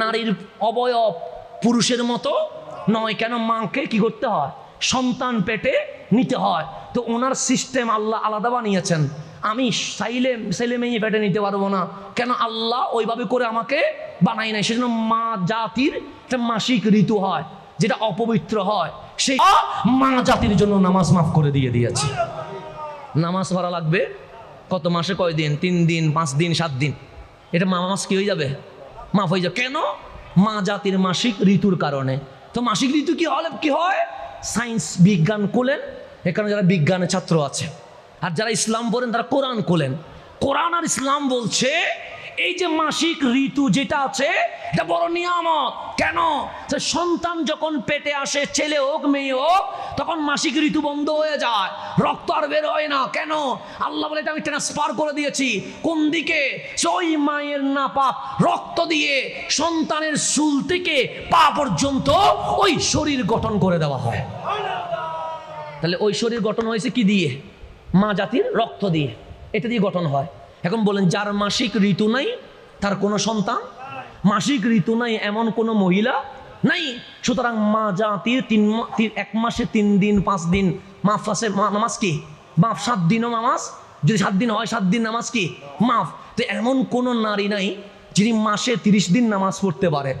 নারীর অবয়ব পুরুষের মতো নয়, কেন মাকে কি করতে হয়? সন্তান পেটে নিতে হয়। তো ওনার সিস্টেম আল্লাহ আলাদা বানিয়েছেন। আমি সাইলে ছেলে মেয়ে পেটে নিতে পারব না। কেন আল্লাহ ওইভাবে করে আমাকে বানাই নাই? সেজন্য মা জাতির একটা মাসিক ঋতু হয়, যেটা অপবিত্র হয়। সেই মা জাতির জন্য নামাজ মাফ করে দিয়ে দিয়েছে। নামাজ পড়া লাগবে কত মাসে? কয় দিন তিন দিন, পাঁচ দিন, সাত দিন। এটা নামাজ কি হয়ে যাবে? মাফ হয়ে যাবে কেন? মা জাতির মাসিক ঋতুর কারণে। তো মাসিক ঋতু কি হলে কি হয়? সায়েন্স বিজ্ঞান কোলেন এখানে যারা বিজ্ঞানের ছাত্র আছে। আর যারা ইসলাম বলেন তারা কোরআন কোলেন কোরআন আর ইসলাম বলছে এই যে মাসিক ঋতু যেটা আছে, এটা বড় নিয়ামত। কেন? সন্তান যখন পেটে আসে, ছেলে হোক, মেয়ে হোক, তখন মাসিক ঋতু বন্ধ হয়ে যায়। রক্ত আর বের হয় না। কেন? আল্লাহ বলে, এটা আমি ট্রান্সফার করে দিয়েছি। কোন দিকে? ওই মায়ের না পাপ রক্ত দিয়ে সন্তানের চুল থেকে পা পর্যন্ত ওই শরীর গঠন করে দেওয়া হয়। তাহলে ওই শরীর গঠন হয়েছে কি দিয়ে? মা জাতির রক্ত দিয়ে। এটা দিয়ে গঠন হয়। এখন বলেন, যার মাসিক ঋতু নাই, তার কোনো সন্তান? মাসিক ঋতু নাই, এমন কোনো মহিলা নাই? সুতরাং মা জাতির তিন এক মাসে তিন দিন, পাঁচ দিন মাফ আছে। নামাজ কি? মাফ। সাত দিনও নামাজ? যদি সাত দিন হয়, সাত দিন নামাজ কি? মাফ। তো এমন কোনো নারী নাই, যিনি মাসে তিরিশ দিন নামাজ পড়তে পারে।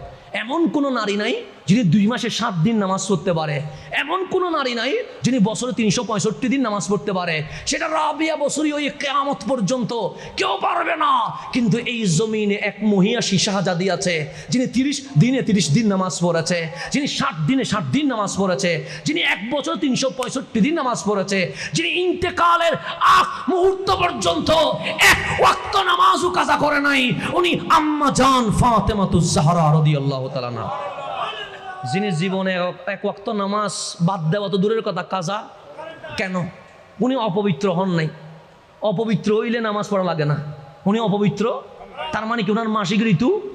এমন কোনো নারী নাই যিনি দুই মাসে সাত দিন নামাজ পড়তে পারে, এমন কোনো নারী নাই যিনি বছরে তিনশো পঁয়ষট্টি দিন নামাজ পড়তে পারে। সেটা রাবিয়া বছরই ওই কেয়ামত পর্যন্ত। কেউ পারবে না। কিন্তু এই জমিনে এক মহিয়াসী শাহজাদি আছে, যিনি তিরিশ দিনে তিরিশ দিন নামাজ পড়েছে, যিনি ষাট দিনে ষাট দিন নামাজ পড়েছে, যিনি এক বছর তিনশো পঁয়ষট্টি দিন নামাজ পড়েছে, যিনি ইন্তেকালের আখ মুহূর্ত পর্যন্ত এক ওয়াক্ত নামাজও কাজা করে নাই। উনি আম্মা জান ফাতেমাতুজ জাহরা রাদিয়াল্লাহু তাআলা যিনি জীবনে এক- ওয়াক্ত নামাজ বাদ দেওয়া তো দূরের কথা, কাজা? কেন? উনি অপবিত্র হন নাই। অপবিত্র হইলে নামাজ পড়া লাগে না। উনি অপবিত্র? তার মানে কি ওনার মাসিক ঋতু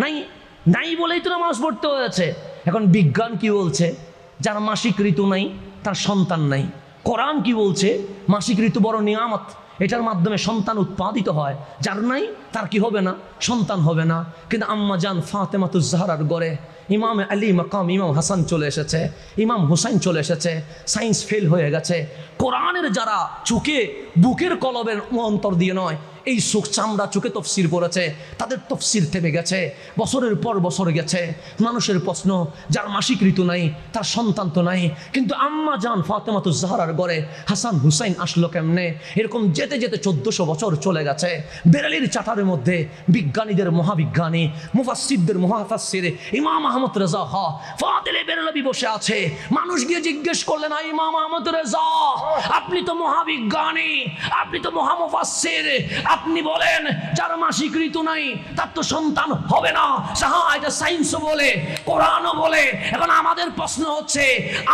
নাই? নাই বলেই তো নামাজ পড়তে হয়েছে। এখন বিজ্ঞান কি বলছে? যার মাসিক ঋতু নাই, তার সন্তান নাই। কোরআন কি বলছে? মাসিক ঋতু বড় নিয়ামত। এটার মাধ্যমে সন্তান উৎপাদিত হয়। যার নাই, তার কি হবে না? সন্তান হবে না। কিন্তু আম্মা জান ফাতেমাতুজ জাহরার গড়ে ইমাম আলী মাকাম ইমাম হাসান চলে এসেছে, ইমাম হুসাইন চলে এসেছে, সায়েন্স ফেল হয়ে গেছে। কোরআনের যারা চুকে বুকের কলবের অন্তর দিয়ে নয় এই সুখ চামড়া চোখে তফসির পড়েছে তাদের তফসির থেমে গেছে বছরের পর বছর গেছে মানুষের প্রশ্ন যার মাসিক ঋতু নাই তার সন্তান তো নাই কিন্তু আম্মা জান ফাতেমাতু জাহারার গড়ে হাসান হুসাইন আসলো কেমনে? এরকম যেতে যেতে চোদ্দশো বছর চলে গেছে। বেরালির চাটারের মধ্যে বিজ্ঞানীদের মহাবিজ্ঞানী মুফাসিদদের মহাফাসির ইমাম আহমদ রেজা হ ফাতেলে বেরালবি বসে আছে। মানুষ গিয়ে জিজ্ঞেস করলেন "আ, ইমাম আহমদ রেজা আপনি তো মহাবিজ্ঞানী, আপনি তো মহামুফাসসির। আপনি বলেন, যার মাসিক ঋতু নাই, তার তো সন্তান হবে না। সাহা, এটা সায়েন্সও বলে, কোরআনও বলে। এখন আমাদের প্রশ্ন হচ্ছে,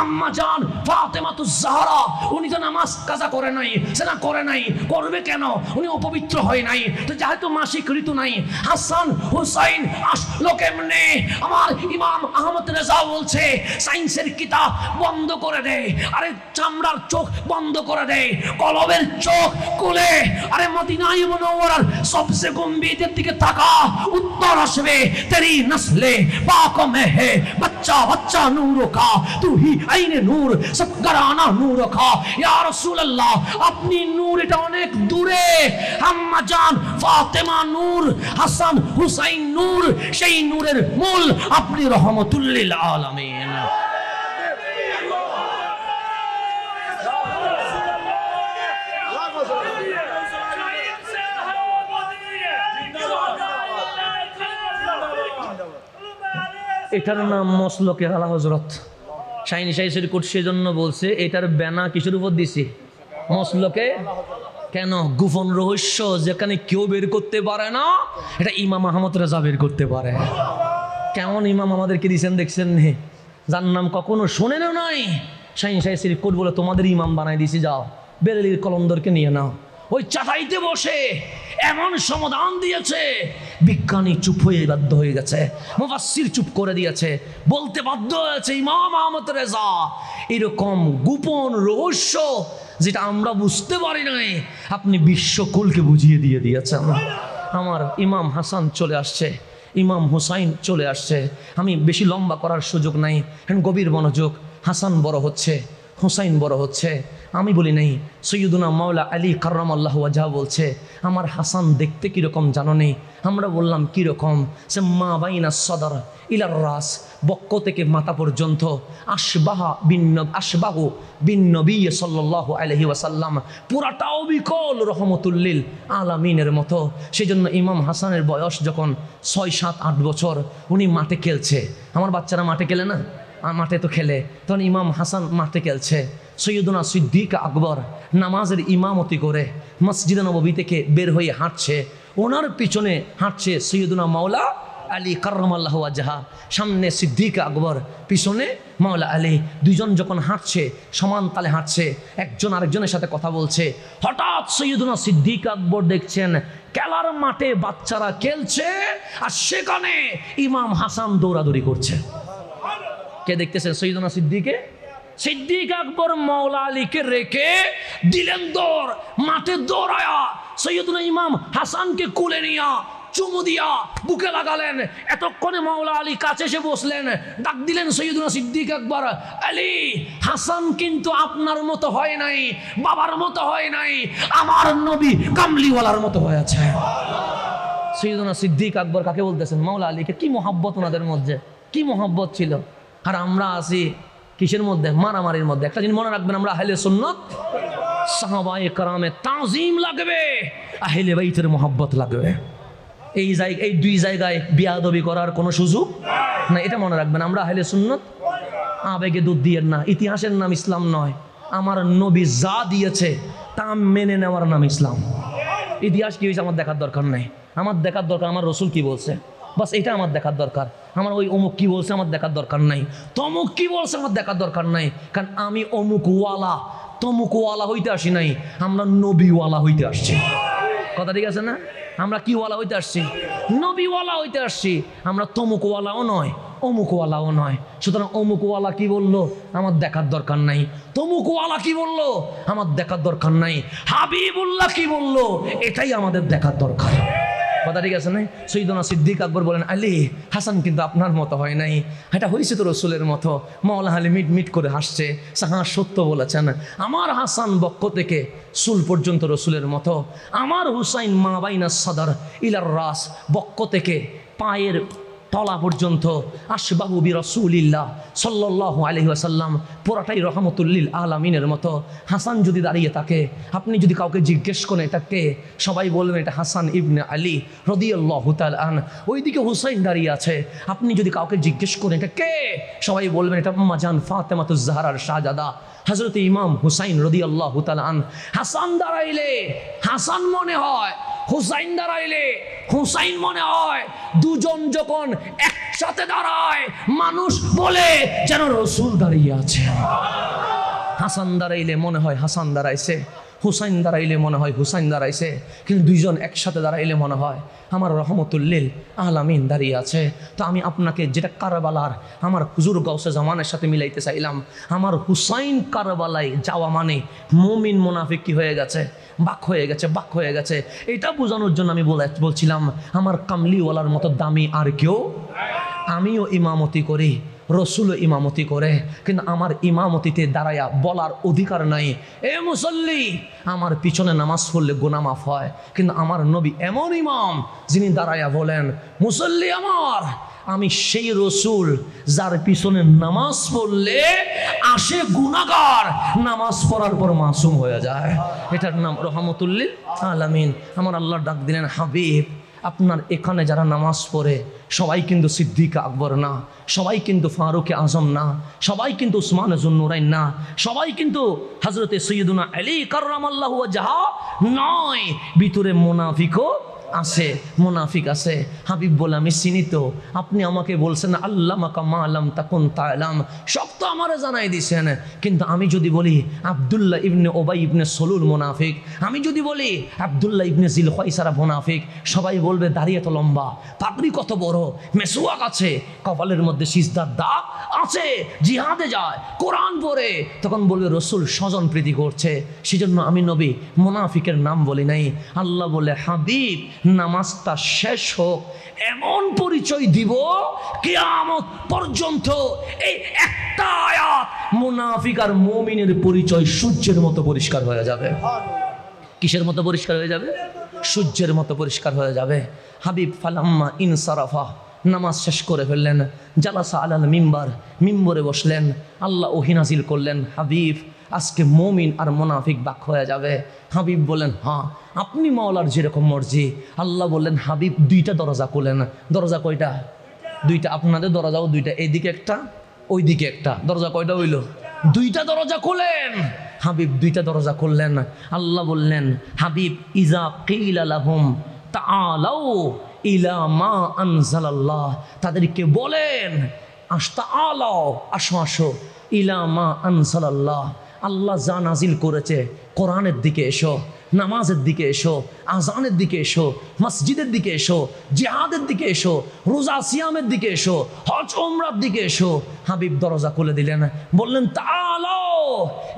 আম্মা জান ফাতেমাতু জাহরা, উনি তো নামাজ কাজা করে নাই সেটা করে নাই, করবে কেন? উনি অপবিত্র হয় নাই। তো যেহেতু মাসিক ঋতু নাই, হাসান হুসাইন আসলো কেমনে আমার ইমাম আহমদ রেজা বলছে, সায়েন্সের কিতাব বন্ধ করে দেয় আরে চামড়ার চোখ বন্ধ করে দেয়। কলবের চোখ কুলে আরে মদিনায় মনোয়ার সবচেয়ে গম্ভীরের দিকে তাকা উত্তর আসবে, তেরি নসলে পাক মে হে বাচ্চা বাচ্চা নূর কা তু আইনে নূর সবকরানা নূর কা ইয়া রাসূলুল্লাহ, আপনি নূর, এটা অনেক দূরে। আম্মা জান, ফাতেমা নূর, হাসান হুসাইন নূর, সেই নূরের মূল আপনি রহমতুল্লিল আলামিন। এটার নাম মসলকে আলা হজরত শাইনি শাহি শরীফ সেজন্য বলছে, এটার ব্যানা কিসের উপর দিছি? মসলকে কেন? গোপন রহস্য, যেখানে কেউ বের করতে পারে না, এটা ইমাম আহমদ রাজা বের করতে পারে। কেমন ইমাম আমাদেরকে দিয়েছেন দেখছেন নে? যার নাম কখনো শোনেনও নাই? শাহিন শাহি শরীফ কোট বলে, তোমাদের ইমাম বানাই দিছি, যাও। বেরেলির কলন্দরকে নিয়ে নাও। ওই চাটাইতে বসে এমন সমাধান দিয়েছে। বিজ্ঞানী চুপ হয়ে বাধ্য হয়ে গেছে। মুফাসসির চুপ করে দিয়েছে। বলতে বাধ্য হয়েছে, ইমাম আহমদ রেজা, এরকম গোপন রহস্য যেটা আমরা বুঝতে পারি নাই, আপনি বিশ্বকুলকে বুঝিয়ে দিয়ে দিয়েছেন। আমার ইমাম হাসান চলে আসছে, ইমাম হুসাইন চলে আসছে। আমি বেশি লম্বা করার সুযোগ নাই গভীর মনোযোগ। হাসান বড় হচ্ছে, হুসাইন বড় হচ্ছে। আমি বলি নাই, সৈয়দুনা মাওলা আলী কার্রাম আল্লাহ ওয়াজা বলছে, আমার হাসান দেখতে কীরকম জানো নেই? আমরা বললাম, কীরকম? সে মা বাইনা সদর ইলার রাস, বক্ক থেকে মাথা পর্যন্ত আশবাহা বিন্ন আশবাহু বিন্নবী সাল্লাহ আলহি ওয়াসাল্লাম, পুরাটাও বিকল রহমতুল্লিল আলামিনের মতো। সেই জন্য ইমাম হাসানের বয়স যখন ছয়, সাত, আট বছর, উনি মাঠে খেলছে। আমার বাচ্চারা মাঠে খেলে না? মাঠে তো খেলে। তখন ইমাম হাসান মাঠে খেলছে। সৈয়দুনা সিদ্দিক আকবর নামাজের ইমামতি করে মসজিদে নবী থেকে বের হয়ে হাঁটছে। ওনার পিছনে হাঁটছে সৈয়দুনা মাওলা আলী কার্রমাল্লাহ জাহা সামনে সিদ্দিক আকবর, পিছনে মাওলা আলী। দুইজন যখন হাঁটছে, সমান তালে হাঁটছে। একজন আরেকজনের সাথে কথা বলছে। হঠাৎ সৈয়দুনা সিদ্দিক আকবর দেখছেন, খেলার মাঠে বাচ্চারা খেলছে আর সেখানে ইমাম হাসান দৌড়াদৌড়ি করছে। কে দেখতেছেন সৈয়দনা সিদ্দিকে? সিদ্দিক আকবর মৌলা আলীকে রেখে দিলেন দৌড় মাঠে দৌড়ায়া সৈয়দনা ইমাম হাসানকে কুলে নিয়া চুমু দিয়া বুকে লাগালেন। এতক্ষণে মাওলা আলী কাছে এসে বসলেন, ডাক দিলেন সৈয়দুনা সিদ্দিক আকবর, আলী, হাসান কিন্তু আপনার মতো হয় নাই, বাবার মতো হয় নাই, আমার নবী কামলিওয়ালার মতো হয়েছে সৈয়দুনা সিদ্দিক আকবর কাকে বলতেছেন? মাওলা আলীকে কি মোহাব্বত ওনাদের মধ্যে? কি মোহাব্বত ছিল? আর আমরা আছি কিসের মধ্যে? মারামারির মধ্যে। একটা জিনিস মনে রাখবেন আমরা আহলে সুন্নত, সাহাবায়ে কারামে তাজিম লাগবে, আহলে বাইতের মোহাব্বত লাগবে। এই জায়গা এই দুই জায়গায় বিয়াদবি করার কোনো সুযোগ না এটা মনে রাখবেন, আমরা আহলে সুন্নত, আবেগে দুধ দিয়েন না। ইতিহাসের নাম ইসলাম নয়। আমার নবী যা দিয়েছে, তা মেনে নেওয়ার নাম ইসলাম। ইতিহাস কি হয়েছে? আমার দেখার দরকার নাই। আমার দেখার দরকার, আমার রসুল কি বলছে? বাস এটা আমার দেখার দরকার। আমার ওই অমুক কি বলছে আমার দেখার দরকার নাই। তমুক কি বলছে আমার দেখার দরকার নাই। কারণ আমি অমুক ওয়ালা তমুক ওয়ালা হইতে আসি নাই। আমরা নবীওয়ালা হইতে আসছি। কথা ঠিক আছে না? আমরা কি ওয়ালা হইতে আসছি? নবীওয়ালা হইতে আসছি। আমরা তমুকওয়ালাও নয়, অমুকওয়ালাও নয়। সুতরাং অমুকওয়ালা কি বলল? আমার দেখার দরকার নাই। তমুকওয়ালা কি বলল? আমার দেখার দরকার নাই। হাবিবুল্লাহ কি বলল? এটাই আমাদের দেখার দরকার। কথা ঠিক আছে না? সৈদনা সিদ্দিক আকবর বলেন, আলী, হাসান কিন্তু আপনার মতো হয় নাই। এটা হয়েছে তো রসুলের মতো। মৌলা আলী মিট মিট করে হাসছে। সাহা সত্য বলেছেন, আমার হাসান বক্ষ থেকে সুল পর্যন্ত রসুলের মতো। আমার হুসাইন মা বাইনা সাদার ইলার রাস বক্ষ থেকে পায়ের তলা পর্যন্ত আশবাহু বি রসুলিল্লাহ সাল্লাহ আলহি আসাল্লাম পুরাটাই রহমতুল্লিল আলামিনের মতো। হাসান যদি দাঁড়িয়ে থাকে, আপনি যদি কাউকে জিজ্ঞেস করেন, এটা কে? সবাই বলবেন, এটা হাসান ইবনে আলী রদিয়াল্লাহ তাল আন। ওইদিকে হুসাইন দাঁড়িয়ে আছে, আপনি যদি কাউকে জিজ্ঞেস করেন, এটা কে? সবাই বলবেন, এটা মাজান ফাতেমাতুজ জাহারার শাহজাদা হজরত ইমাম হুসাইন রদি আল্লাহ আন। হাসান দাঁড়াইলে, হাসান মনে হয়, হুসাইন দাঁড়াইলে হুসাইন মনে হয় দুজন যখন একসাথে দাঁড়ায়, মানুষ বলে যেন রসুল দাঁড়িয়ে আছে হাসান দাঁড়াইলে মনে হয় হাসান দাঁড়াইছে। হুসাইন দাঁড়াইলে মনে হয় হুসাইন দাঁড়াইছে, কিন্তু দুইজন একসাথে দাঁড়াইলে মনে হয় আমার রহমতুল্লিল আলামিন দাঁড়িয়ে আছে। তো আমি আপনাকে যেটা কারবালার, আমার হুজুর গৌসে জামানের সাথে মিলাইতে চাইলাম, আমার হুসাইন কারবালায় যাওয়া মানে মমিন মোনাফিক কি হয়ে গেছে? বাক হয়ে গেছে, বাক হয়ে গেছে। এটা বোঝানোর জন্য আমি বলে বলছিলাম, আমার কামলিওয়ালার মতো দামি আর কেউ আমিও ইমামতি করি। রসুল ইমামতি করে, কিন্তু আমার ইমামতিতে দাঁড়ায়া বলার অধিকার নাই। এ মুসল্লি, আমার পিছনে নামাজ পড়লে গোনামাফ হয়, কিন্তু আমার নবী এমন ইমাম যিনি দাঁড়ায়া বলেন, মুসল্লি আমার, আমি সেই রসুল যার পিছনে নামাজ পড়লে আসে গুনাগার নামাজ পড়ার পর মাসুম হয়ে যায়। এটার নাম রহমতুল্লিল আলামিন। আমার আল্লাহ ডাক দিলেন হাবিব। আপনার এখানে যারা নামাজ পড়ে, সবাই কিন্তু সিদ্দিক আকবর না, সবাই কিন্তু ফারুকে আজম না, সবাই কিন্তু উসমান জুন্নুরাইন না, সবাই কিন্তু হজরতে সৈয়দুনা আলী কার্লাহ জাহা নয়। ভিতরে মোনাফিকও আছে, মোনাফিক আছে, হাবিব বলে আমি চিনি তো আপনি আমাকে বলছেন আল্লাহ মাকা মা আলাম তাকুন তালাম, সব তো আমারে জানাই দিছেন। কিন্তু আমি যদি বলি, আবদুল্লাহ ইবনে ওবাই ইবনে সলুল মোনাফিক, আমি যদি বলি, আবদুল্লাহ ইবনে জিল খয়সারা মোনাফিক, সবাই বলবে দাঁড়িয়ে তো লম্বা, পাগড়ি কত বড় মেসুয়াক আছে, কপালের মধ্যে সিজদার দাগ আছে, জিহাদে যায়, কোরআন পড়ে, তখন বলবে, রসুল স্বজন প্রীতি করছে। সেজন্য আমি নবী, মোনাফিকের নাম বলি নাই। আল্লাহ বলে, হাবিব নামাজটা শেষ হোক, এমন পরিচয় দিব কেয়ামত পর্যন্ত এই একটা আয়াত মুনাফিক আর মমিনের পরিচয় সূর্যের মতো পরিষ্কার হয়ে যাবে। কিসের মতো পরিষ্কার হয়ে যাবে? সূর্যের মতো পরিষ্কার হয়ে যাবে। হাবিব, ফালাম্মা, ইনসারাফা, নামাজ শেষ করে ফেললেন, জালাসা আলাল মিম্বার, মিম্বরে বসলেন, আল্লাহ ওহিনাজিল করলেন। হাবিব আজকে মমিন আর মোনাফিক বাক হয়ে যাবে। হাবিব বলেন হ্যাঁ আপনি মাওলার যেরকম মর্জি। আল্লাহ বললেন, হাবিব, দুইটা দরজা করলেন দরজা কয়টা? দুইটা। আপনাদের দরজাও দুইটা। এইদিকে একটা, ওইদিকে একটা। দরজা কয়টা হইল? দুইটা দরজা খোলেন। হাবিব, দুইটা দরজা খুললেন। আল্লাহ বললেন, হাবিব, ইজা কিল আলাহুম ইলা মা আনজালাল্লাহ। তাদেরকে বলেন আস্তা আলাও আসো আসো। ইলা মা আনজালাল্লাহ। আল্লাহ যা নাজিল করেছে, কোরআনের দিকে এসো, নামাজের দিকে এসো, আজানের দিকে এসো, মসজিদের দিকে এসো, জিহাদের দিকে এসো, রোজা সিয়ামের দিকে এসো, হজ ওমরার দিকে এসো। হাবিব দরজা খুলে দিলেন, বললেন তালো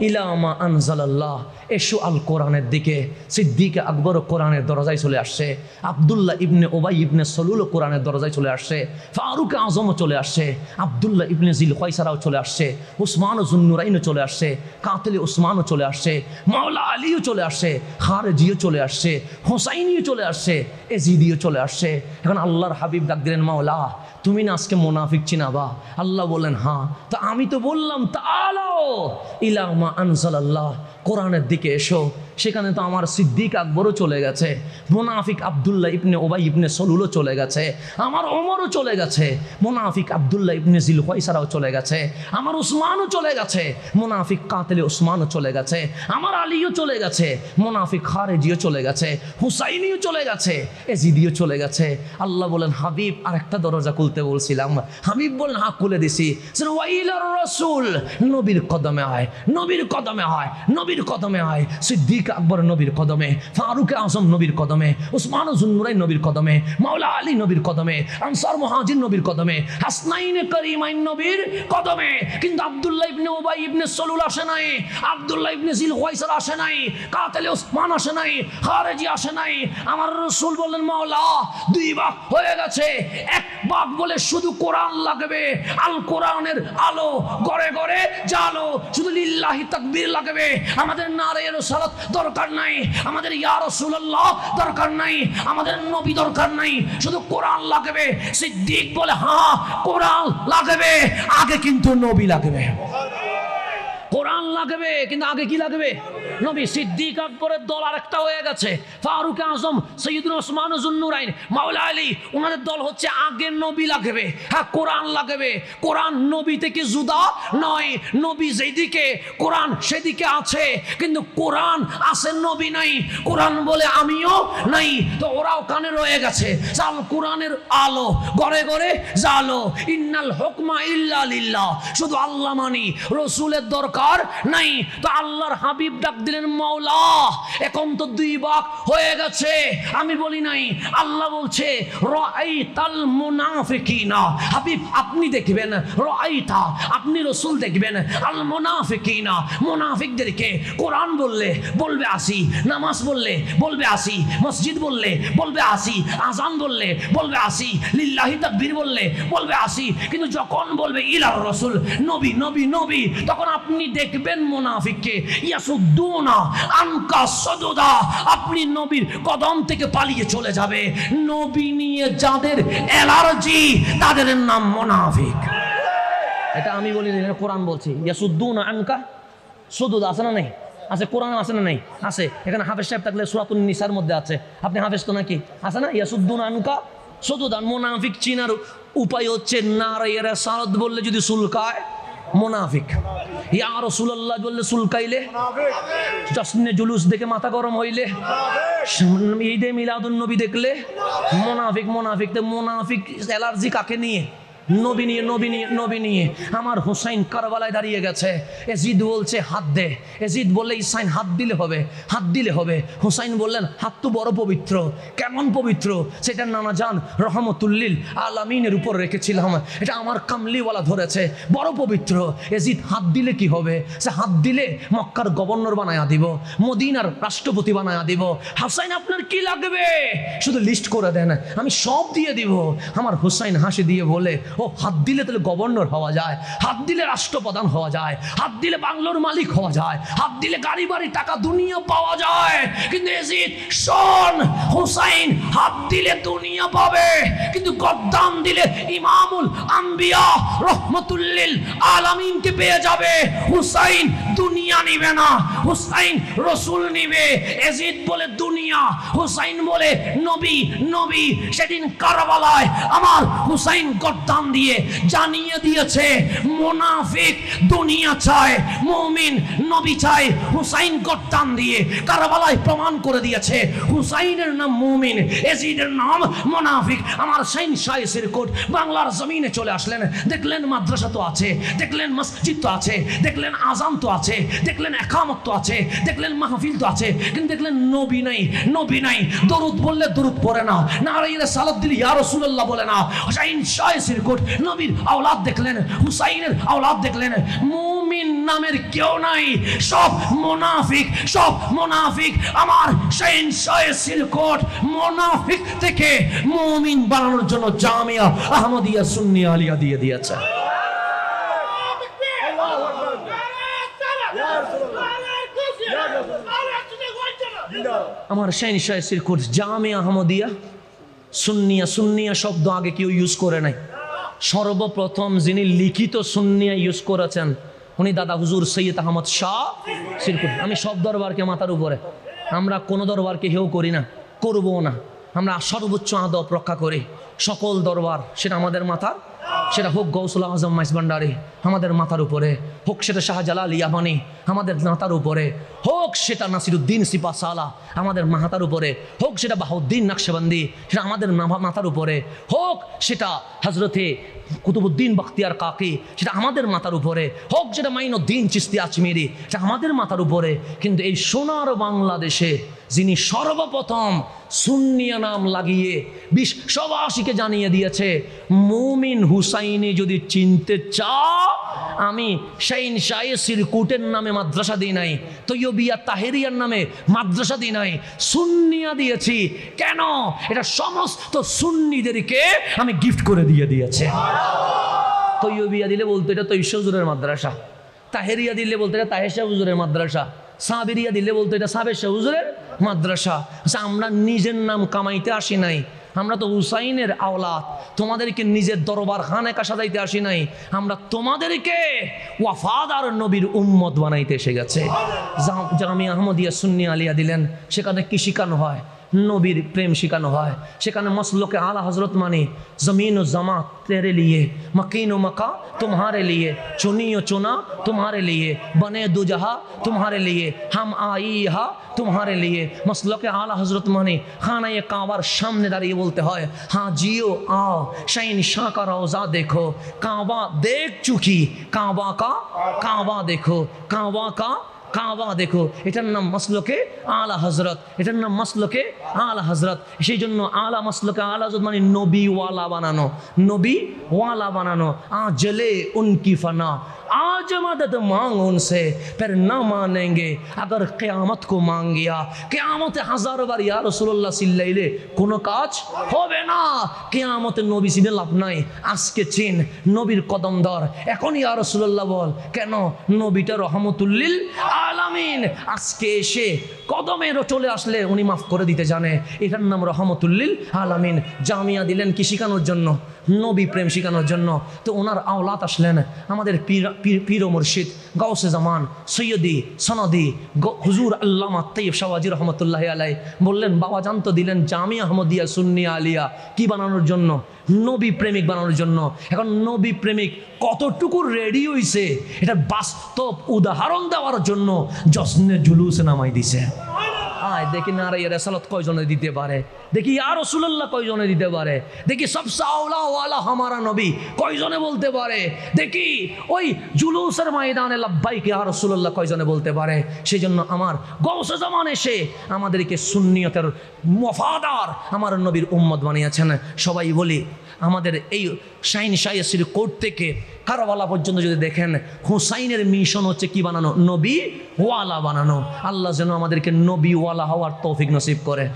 ইলামা আনজালাল্লাহ। এসো আল কোরআনের দিকে সিদ্দিকে আকবর কোরআনের দরজায় চলে আসছে আবদুল্লাহ ইবনে ওবাই ইবনে সলুল কোরআনের দরজায় চলে আসছে ফারুক আজমও চলে আসছে আবদুল্লাহ ইবনে জিল খয়সারাও চলে আসছে উসমান জুন্নুরাইনও চলে আসছে কাতলে উসমানও চলে আসছে মাওলা আলীও চলে আসছে খারেজিও চলে আসছে হোসাইনিও চলে আসছে এজিদিও চলে আসছে এখন আল্লাহর হাবিব ডাক দিলেন মাওলা তুমি না আজকে মোনাফিক চিনাবা আল্লাহ বললেন হ্যাঁ তা আমি তো বললাম তা আলো ইলামা আনসাল আল্লাহ কোরআনের দিকে এসো। সেখানে তো আমার সিদ্দিক আকবরও চলে গেছে, মোনাফিক আবদুল্লাহ ইবনে ওবাই ইবনে সলুলও চলে গেছে, আমার ওমরও চলে গেছে, মোনাফিক আবদুল্লাহ ইবনে জিল ফয়সারাও চলে গেছে, আমার উসমানও চলে গেছে, মোনাফিক কাতেলে উসমানও চলে গেছে, আমার আলীও চলে গেছে, মোনাফিক খারেজিও চলে গেছে, হুসাইনিও চলে গেছে, এজিদিও চলে গেছে। আল্লাহ বলেন, হাবিব আর একটা দরজা খুলতে বলছিলাম। হাবিব বলেন হা খুলে দিছি। রসুল, নবীর কদমে হয় নবীর কদমে হয় নবীর কদমে হয় সিদ্দিক আকবর নবীর কদমে, ফারুক আজম নবীর কদমে, উসমান জুন্নুরাই নবীর কদমে, মাওলা আলী নবীর কদমে, আনসার মহাজির নবীর কদমে, হাসনাইনে করিমাইন নবীর কদমে। কিন্তু আব্দুল্লাহ ইবনে ওবাই ইবনে সলুল আসে নাই, আব্দুল্লাহ ইবনে জিল ওয়াইসার আসে নাই, কাতেলে উসমান আসে নাই, খারেজি আসে নাই। আমার রসুল বললেন, মাওলা, দুই ভাগ হয়ে গেছে, এক ভাগ বলে শুধু কোরআন লাগবে। আল কোরআনের আলো গড়ে গড়ে জালো। শুধু লিল্লাহি তাকবীর লাগবে। আমাদের নারায়ণ সালাত দরকার নাই। আমাদের ইয়া রাসূলুল্লাহ দরকার নাই। আমাদের নবী দরকার নাই। শুধু কোরআন লাগবে। সিদ্দিক বলে হ্যাঁ কোরআন লাগবে। আগে কিন্তু নবী লাগবে। কোরআন লাগবে, কিন্তু আগে কি লাগবে? নবী সিদ্দিক আকবরের দল আরেকটা হয়ে গেছে। ফারুক আজম, সৈয়দুল ওসমান জুন্নুরাইন, মাওলা আলী ওনাদের দল হচ্ছে আগে নবী লাগবে হ্যাঁ কোরআন লাগবে। কোরআন নবী থেকে জুদা নয়, নবী যেদিকে, কোরআন সেদিকে আছে, কিন্তু কোরআন আছে নবী নাই। কোরআন বলে আমিও নাই, তো ওরাও কানে রয়ে গেছে। জাল কোরআনের আলো, গড়ে গড়ে জালো। ইন্নাল হুকমা ইল্লা লিল্লাহ। শুধু আল্লাহ মানি, রসুলের দরকার নাই। তো আল্লাহর হাবিব ডাক দিলেন, মাওলা, এখন তো দুই ভাগ হয়ে গেছে। আমি বলি নাই, আল্লাহ বলছে, রাআইতাল মুনাফিকিনা। হাবিব, আপনি দেখবেন, রাআইতা, আপনি রসুল দেখবেন, আল মুনাফিকিনা। মুনাফিকদেরকে কোরআন বললে, বলবে আসি, নামাজ বললে, বলবে আসি, মসজিদ বললে, বলবে আসি, আজান বললে, বলবে আসি, লিল্লাহি তাকবীর বললে, বলবে আসি। কিন্তু যখন বলবে ইলার রসুল, নবী নবী নবী, তখন আপনি দেখবেন মুনাফিককে আপনি নবীর কদম থেকে পালিয়ে চলে যাবে। নবী নিয়ে যাদের অ্যালার্জি তাদের নাম মুনাফিক। এটা আমি বলি এটা কোরআন বলছি। ইয়াসুদ্দুনা আনকা সদুদ, আছে না নেই? আছে, কোরআন আছে না নেই? আছে। এখানে হাফেজ সাহেব থাকলে সুরাতুন নিসার মধ্যে আছে। আপনি হাফেজ তো নাকি? আছে না? ইয়াসুদ্দুন আনকা সদুদান মোনাফিক চিনার উপায় হচ্ছে নারায়ের সারদ বললে যদি সুলকায় মোনাফিক। ইয়া রসুল্লাহ বললে সুলকাইলে জশ্নে জুলুস দেখে মাথা গরম হইলে, ঈদে মিলাদুন নবী দেখলে, মোনাফিক মোনাফিক মোনাফিক অ্যালার্জি কাকে নিয়ে? নবী নিয়ে নবী নিয়ে নবী নিয়ে আমার হুসাইন কারবালায় দাঁড়িয়ে গেছে। এজিদ বলছে, হাত দে। এজিদ বললে, ইসাইন, হাত দিলে হবে, হাত দিলে হবে। হুসাইন বললেন, হাত তো বড় পবিত্র, কেমন পবিত্র? সেটা নানা যান রহমতুল্লিল আলামিনের উপর রেখেছিলাম। এটা আমার কামলিওয়ালা ধরেছে, বড় পবিত্র। এজিদ, হাত দিলে কি হবে? সে, হাত দিলে মক্কার গভর্নর বানায়া দিব, মদিনার রাষ্ট্রপতি বানায়া দিব। হাসাইন, আপনার কি লাগবে? শুধু লিস্ট করে দেন, আমি সব দিয়ে দিব। আমার হুসাইন হাসি দিয়ে বলে ও হাত দিলে তাহলে গভর্নর হওয়া যায়, হাত দিলে রাষ্ট্রপ্রধান হওয়া যায়, হাত দিলে বাংলোর মালিক হওয়া যায়, হাত দিলে গাড়ি বাড়ি টাকা দুনিয়া পাওয়া যায়। কিন্তু এজিদ শোন হুসাইন হাত দিলে দুনিয়া পাবে, কিন্তু গদ্দাম দিলে ইমামুল আম্বিয়া রহমতুল্লিল আলামিনকে পেয়ে যাবে। হুসাইন দুনিয়া নিবে না, হুসাইন রসুল নিবে। এজিদ বলে দুনিয়া, হুসাইন বলে নবী নবী, সেদিন কারবালায় আমার হুসাইন গদ্দাম দিয়ে জানিয়ে দিয়েছে, মোনাফিক দুনিয়া চায়, মুমিন নবী চায়, হুসাইন গদ্দাম দিয়ে কারবালায় প্রমাণ করে দিয়েছে, হুসাইনের নাম মুমিন, এজিদের নাম মোনাফিক। আমার সাইন শাহের কোট বাংলার জমিনে চলে আসলেন। দেখলেন মাদ্রাসা তো আছে, দেখলেন মসজিদ তো আছে, দেখলেন আজান তো আছে, দেখলেন একামত তো আছে, দেখলেন মাহফিল তো আছে, কিন্তু দেখলেন নবী নাই নবী নাই। দরুদ বললে দরুদ পড়ে না। নারাইনে সালাদ দিলে ইয়া রাসূলুল্লাহ বলে না। হুসাইন শাহের কোট নবীর আওলাদ দেখলেন, হুসাইনের আওলাদ দেখলেন। মুমিন নামের কেউ নাই, সব মোনাফিক সব মোনাফিক। আমার শাইন শাহের কোট মোনাফিক থেকে মুমিন বানানোর জন্য জামিয়া আহমদিয়া সুন্নি আলিয়া দিয়ে দিয়েছে। আমার শাইন শাহের কোট জামিয়া আহমদিয়া সুন্নিয়া সুন্নিয়া শব্দ আগে কেউ ইউজ করে নাই। সর্বপ্রথম যিনি লিখিত সুন্নিয়া ইউজ করেছেন, উনি দাদা হুজুর সৈয়দ আহমদ শাহ সিরকুট। আমি সব দরবারকে মাথার উপরে। আমরা কোনো দরবারকে হেউ করি না করব না। আমরা সর্বোচ্চ আদব রক্ষা করি। সকল দরবার, সেটা আমাদের মাথার সেটা হোক গৌসুল আজম মাইস ভান্ডারি, আমাদের মাথার উপরে। হোক সেটা শাহজালাল ইয়ামানি, আমাদের মাথার উপরে। হোক সেটা নাসিরুদ্দিন সিপা সালা আমাদের মাথার উপরে। হোক সেটা বাহুদ্দিন নকশবন্দি, সেটা আমাদের মাথার উপরে। হোক সেটা হজরতে কুতুবুদ্দিন বখতিয়ার কাকি, সেটা আমাদের মাথার উপরে। হোক সেটা মাইনুদ্দিন চিস্তি আচমেরি সেটা আমাদের মাথার উপরে। কিন্তু এই সোনার বাংলাদেশে যিনি সর্বপ্রথম সুন্নিয়া নাম লাগিয়ে বিশ্ববাসীকে জানিয়ে দিয়েছে, মুমিন হুসাইনি যদি চিনতে চাও, আমি শাইন শাহে সিরকুটের নামে মাদ্রাসা দিই নাই, তৈয়বিয়া তাহেরিয়ার নামে মাদ্রাসা দিই নাই, সুন্নিয়া দিয়েছি। কেন? এটা সমস্ত সুন্নিদেরকে আমি গিফট করে দিয়ে দিয়েছে। তৈয়বিয়া দিলে বলতো, এটা তৈশ হুজুরের মাদ্রাসা। তাহেরিয়া দিলে বলতো, এটা তাহের শাহ হুজুরের মাদ্রাসা। সাবেরিয়া দিলে বলতো এটা সাবের শাহ হুজুরের মাদ্রাসা। আচ্ছা, আমরা নিজের নাম কামাইতে আসি নাই। আমরা তো হুসাইনের আওলাদ। তোমাদেরকে নিজের দরবার খানেকা সাজাইতে আসি নাই। আমরা তোমাদেরকে ওয়াফাদার নবীর উম্মত বানাইতে এসে গেছে। জামি আহমদিয়া সুন্নি আলিয়া দিলেন। সেখানে কি শিখানো হয়? নবীর প্রেম শিখানো হয় সেখানে মসলোকে আলা হজরত মানে জমিন ও জমা তেরে লিয়ে মকিন ও মকা तुम्हारे लिए चुनी ও चुना तुम्हारे लिए बने दो जहा तुम्हारे लिए हम आई यहाँ तुम्हारे लिए মসলোকে আলা হজরত মানে খানা এ কাবার সামনে দাঁড়িয়ে বলতে হয় হ্যাঁ জিও आओ শাইন শাহ का रोजा देखो काबा देख चुकी काबा का काबा देखो काबा का কাবা, দেখো, এটার নাম মাসলোকে আলা হজরত এটার নাম মাসলোকে আলা হজরত সেই জন্য আলা মাসলোকে আলা হজরত মানে নবী ওয়ালা বানানো নবী ওয়ালা বানানো। আ জলে উনকি ফানা आज मदद मांग उनसे फिर न मानेंगे अगर क़यामत को मांग गया क़यामत হাজার বার ইয়া রসুল্লাহ সিল্লাইলে কোনো কাজ হবে না কেয়ামতে নবী চিনে লাভ নাই আজকে চিন নবীর কদম ধর এখন ইয়া রসুল্লাহ বল কেন নবীটা রহমতুল্লিল আলামিন আজকে এসে কদমেরও চলে আসলে উনি মাফ করে দিতে জানে। এটার নাম রহমতুল্লিল আলামিন। জামিয়া দিলেন কি শেখানোর জন্য? নবী প্রেম শেখানোর জন্য। তো ওনার আওলাত আসলেন আমাদের পীর মুর্শিদ গাউসে জামান, সৈয়দি, সনদি হুজুর আল্লামা তৈব শাহবাজি রহমতুল্লাহ আলাই। বললেন বাবা জানতো দিলেন জামি আহমদিয়া সুন্নি আলিয়া। কি বানানোর জন্য? নবী প্রেমিক বানানোর জন্য। এখন নবী প্রেমিক কতটুকু রেডি হইছে? এটা বাস্তব উদাহরণ দেওয়ার জন্য জশ্নে জুলুসে নামাই দিছে। আয়, দেখি নারাই রেসালত কয়জনে দিতে পারে? দেখি আর রসুল্লাহ কয়জনে দিতে পারে? দেখি সবসা আওলা হামারা নবী কয়জনে বলতে পারে? দেখি ওই জুলুসের ময়দানে লাব্বাইকে আর রসুল্লাহ কয়জনে বলতে পারে? সেই জন্য আমার গৌসে জামান এসে আমাদেরকে সুন্নিয়তের মফাদার আমার নবীর উম্মত বানিয়েছেন। সবাই বলি আমাদের এই শাইন শাইসির কোর্ট থেকে কারবালা পর্যন্ত যদি দেখেন, হুসাইনের মিশন হচ্ছে কি বানানো? নবী ওয়ালা বানানো। আল্লাহ যেন আমাদেরকে নবী ওয়ালা হওয়ার তৌফিক নসিব করে।